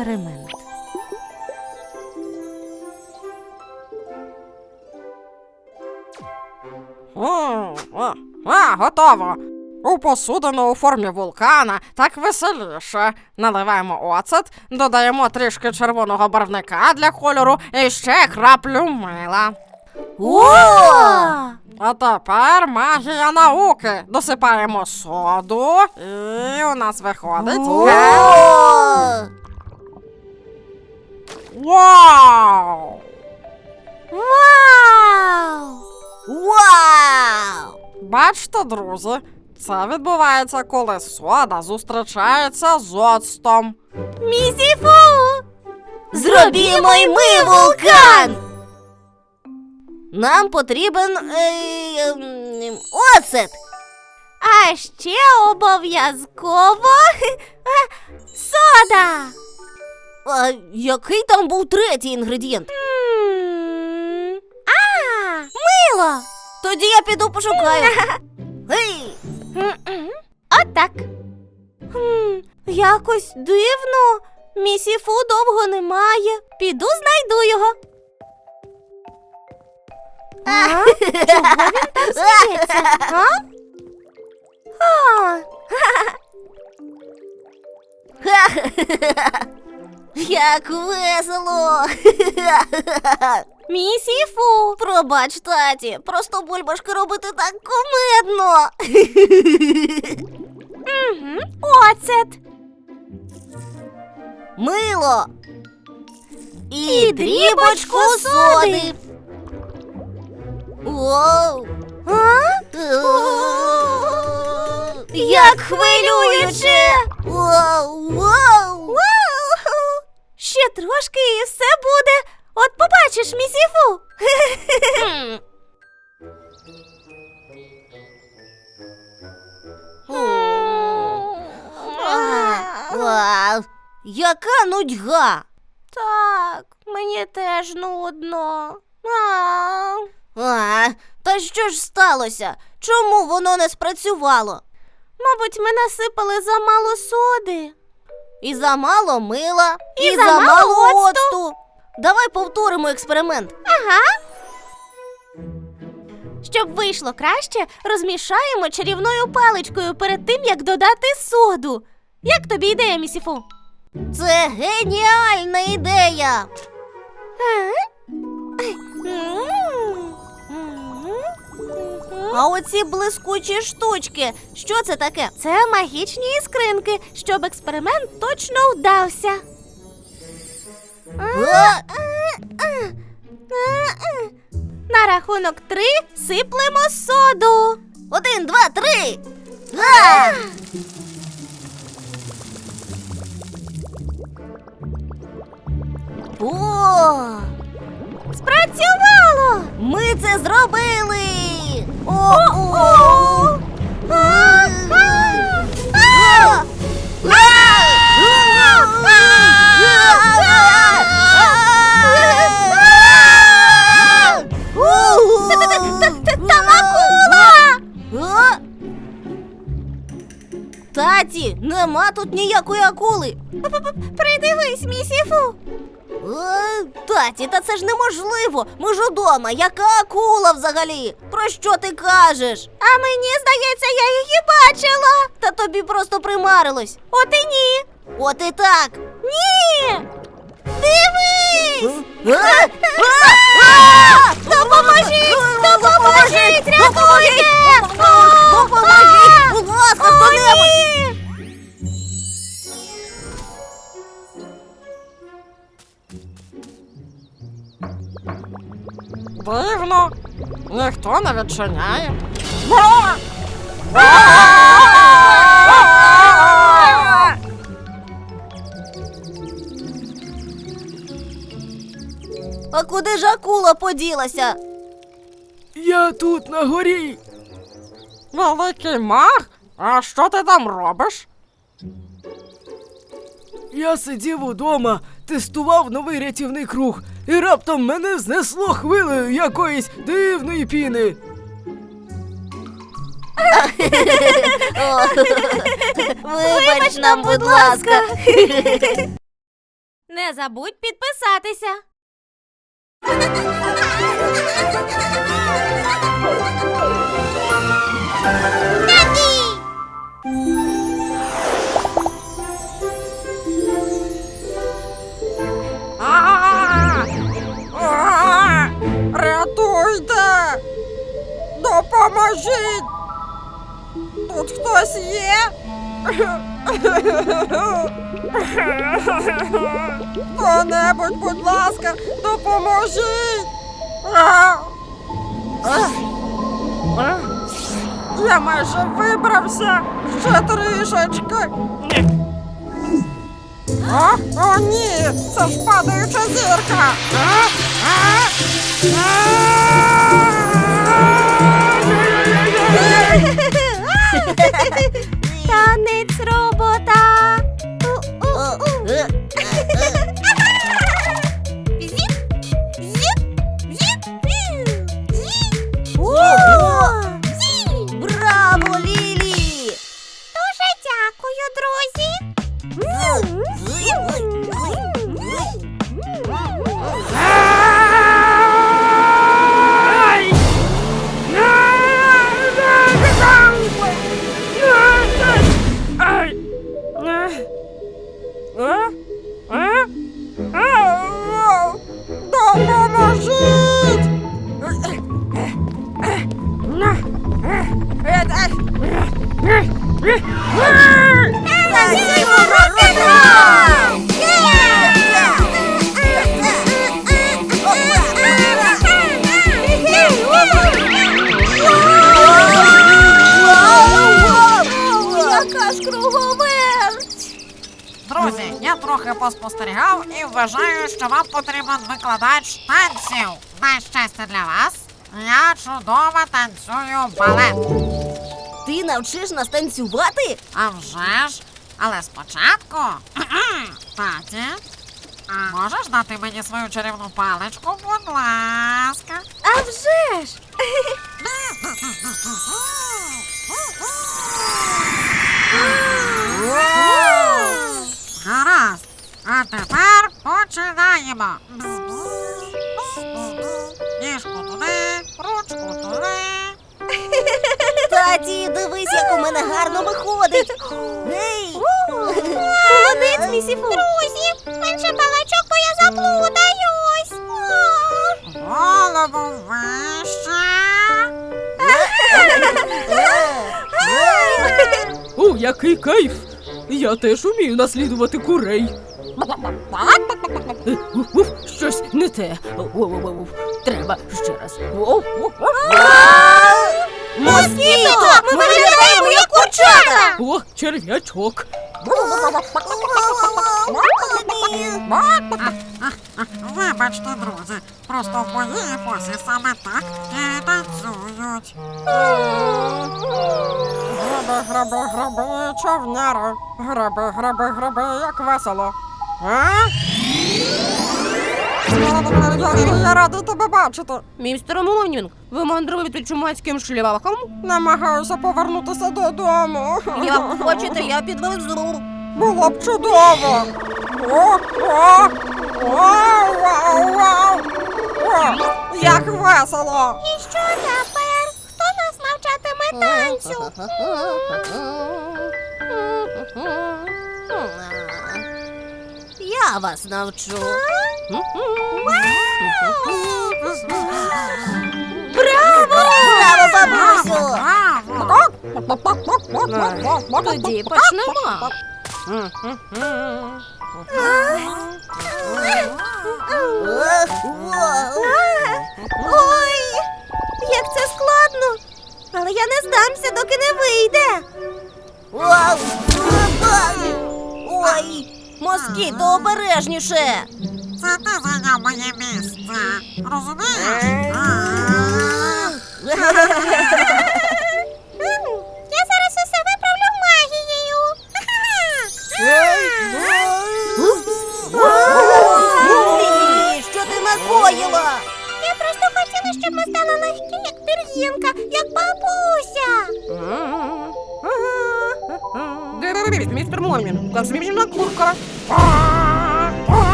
експеримент. А, готово. У посудину у формі вулкана так веселіше. Наливаємо оцет, додаємо трішки червоного барвника для кольору і ще краплю мила. О! А тепер магія науки. Досипаємо соду, і у нас виходить. О! Вау! Вау! Вау! Бачите, друзі, це відбувається, коли сода зустрічається з оцтом. Місіфу! Зробімо й ми вулкан! Нам потрібен е, ем, оцет. А ще обов'язково сода. А який там був третій інгредієнт? А, мило. Тоді я піду пошукаю. Гей! Отак. Якось дивно. Місіфу довго немає. Піду знайду його. А? Чого він там сміється? А? А. Як весело. Місіфу. Пробач, таті. Просто бульбашки робити так кумедно. Угу. Оцет. Мило. І дрібочку соди. Воу. А? Як хвилююче. Воу, воу. Ще трошки і все буде. От побачиш, місіфу. Вау, яка нудьга. Так, мені теж нудно. А, а, та що ж сталося? Чому воно не спрацювало? Мабуть, ми насипали замало соди. І замало мила, І замало оцту. Давай повторимо експеримент. Ага. Щоб вийшло краще, розмішаємо чарівною паличкою перед тим, як додати соду. Як тобі ідея, місіфу? Це геніальна ідея. А оці блискучі штучки, що це таке? Це магічні іскринки, щоб експеримент точно вдався. А? На рахунок три сиплемо соду. Один, два, три. А! О! Спрацювало! Ми це зробили! Таті, нема тут ніякої акули. Придивись, місіфу. Е, Таті, та це ж неможливо. Ми ж удома. Яка акула взагалі? Про що ти кажеш? А мені здається, я її бачила. Та тобі просто примарилось. От і ні. От і так. Ні. Дивись! А? Допоможіть! Допоможіть! Рятуйте! Допоможіть! Будь ласка, хто-небудь! Дивно. Ніхто не відчиняє. А куди ж акула поділася? Я тут на горі. Великий маг? А що ти там робиш? Я сидів удома, тестував новий рятівний круг, і раптом мене знесло хвилею якоїсь дивної піни. Вибач нам, будь ласка. Не забудь підписатися. А! Допоможіть! Тут хтось є? Хто-небудь, будь ласка, допоможіть! А! А! Я майже вибрався! Ще трішечки! О, о ні! Це ж падаюча зірка! А? А? Танець трохи поспостерігав і вважаю, що вам потрібен викладач танців. На щастя для вас, я чудово танцюю балет. Ти навчиш нас танцювати? А вже ж, але спочатку. Таті, а можеш дати мені свою чарівну паличку, будь ласка? А вже ж! Гаразд. А тепер починаємо. Ніжку туди, ручку туди. Таті, дивись, як у мене гарно виходить. Гей! Молодець, місіфу. Друзі, менше балачок, бо я заплутаюсь. Голову вище. О, який кайф! Я теж умію наслідувати курей. Е, уф, Щось не те. Воу-воу-воу. Треба ще раз. Москіто! Ми виглядаємо як курчата! О, черв'ячок. Вибачте, друзі, просто в моїй епосі саме так і танцюють. Граби, граби, граби, човняри. Граби, граби, граби, як весело. Я, радий тебе бачити. Містер Мунінг, ви мандруєте чумацьким шляхом? Намагаюся повернутися додому. Як хочете, я підвезу. Було б чудово. О, о, вау, вау, вау. О, як весело. І що тепер? Хто нас навчатиме танцю? Я вас навчу. Браво! Браво, бабусю! Тоді почнемо. Ой, як це складно. Але я не здамся, доки не вийде. Ой! Москіто, обережніше! Це ти зайняв моє місце. Розумієш? А.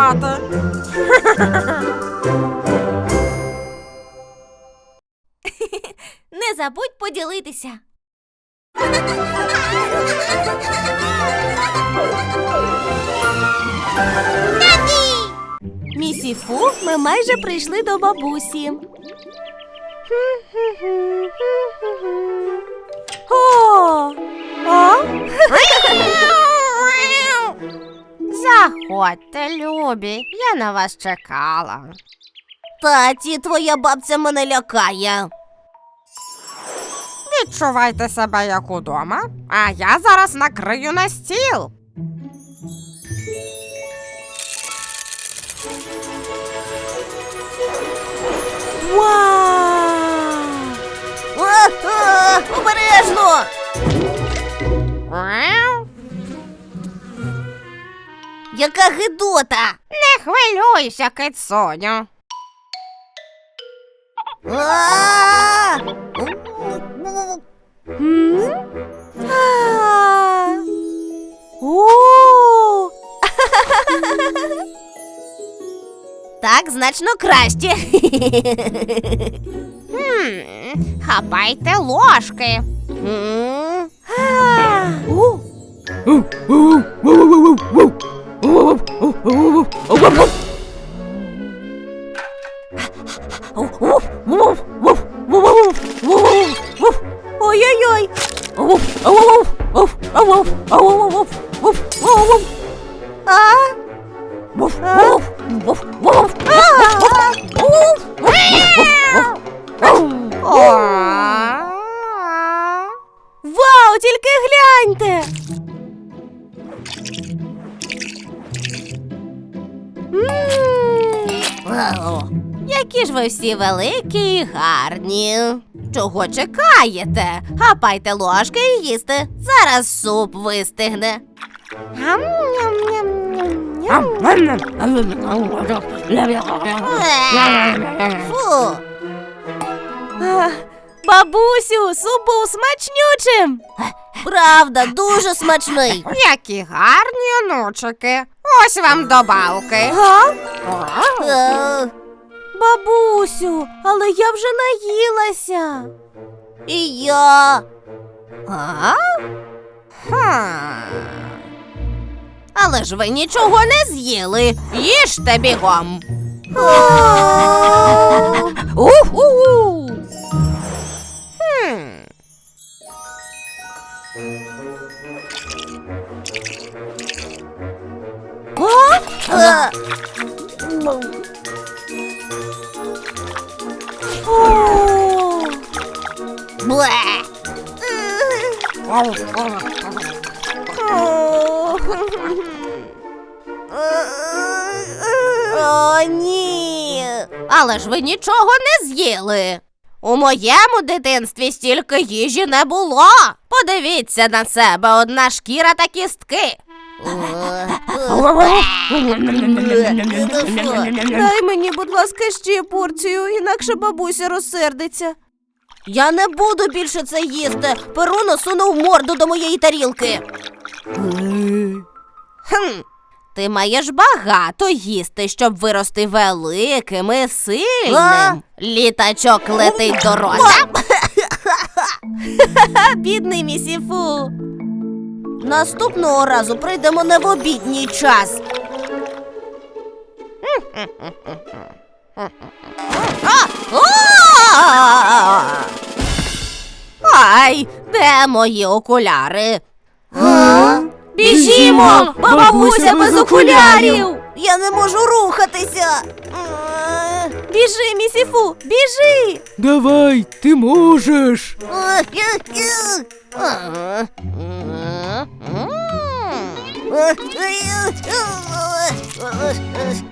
доведеться. Не забудь поділитися. Місіфу, ми майже прийшли до бабусі. О! А? Заходьте, любі, я на вас чекала. Таті, твоя бабця мене лякає. Відчувайте себе як удома, а я зараз накрию на стіл. Вау! А, а, обережно! Яка гидота! Не хвилюйся, кицуню. А! А! О! Так значно краще. Хм, хапайте ложки. М, О! Ой-ой-ой! Вау. Які ж ви всі великі і гарні. Чого чекаєте? Хапайте ложки і їсти. Зараз суп вистигне. Фу. Бабусю, суп був смачнючим. Правда, дуже смачний. Які гарні онучики. Ось вам добавки. Га? Е, Бабусю, але я вже наїлася. І я. А? Хм. Але ж ви нічого не з'їли. Їжте бігом. Уху! Ні. Але ж ви нічого не з'їли. У моєму дитинстві стільки їжі не було. Подивіться на себе, одна шкіра та кістки. Дай мені, будь ласка, ще порцію, інакше бабуся розсердиться. Я не буду більше це їсти. Перуно сунув морду до моєї тарілки. Хм, ти маєш багато їсти, щоб вирости великим і сильним. А? Літачок летить до рота. Бідний місіфу. Наступного разу прийдемо не в обідній час. Ай, де мої окуляри? Біжімо! Бабуся без окулярів! Я не можу рухатися. Біжи, місіфу, біжи! Давай, ти можеш.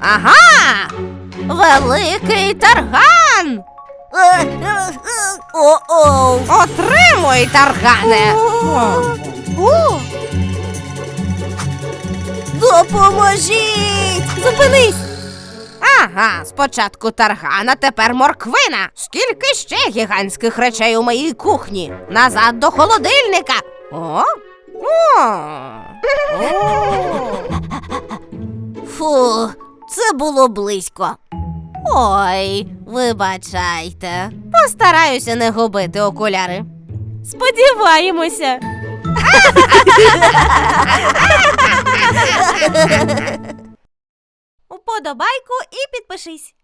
Ага! Великий тарган! е, е, е. О-оу. Отримуй, таргане. О, Допоможіть! зупинись! Ага, спочатку таргана, тепер морквина. Скільки ще гігантських речей у моїй кухні? Назад до холодильника. О, О, о. Фу, було близько. Ой, вибачайте. Постараюся не губити окуляри. Сподіваємося. Уподобайку і підпишись.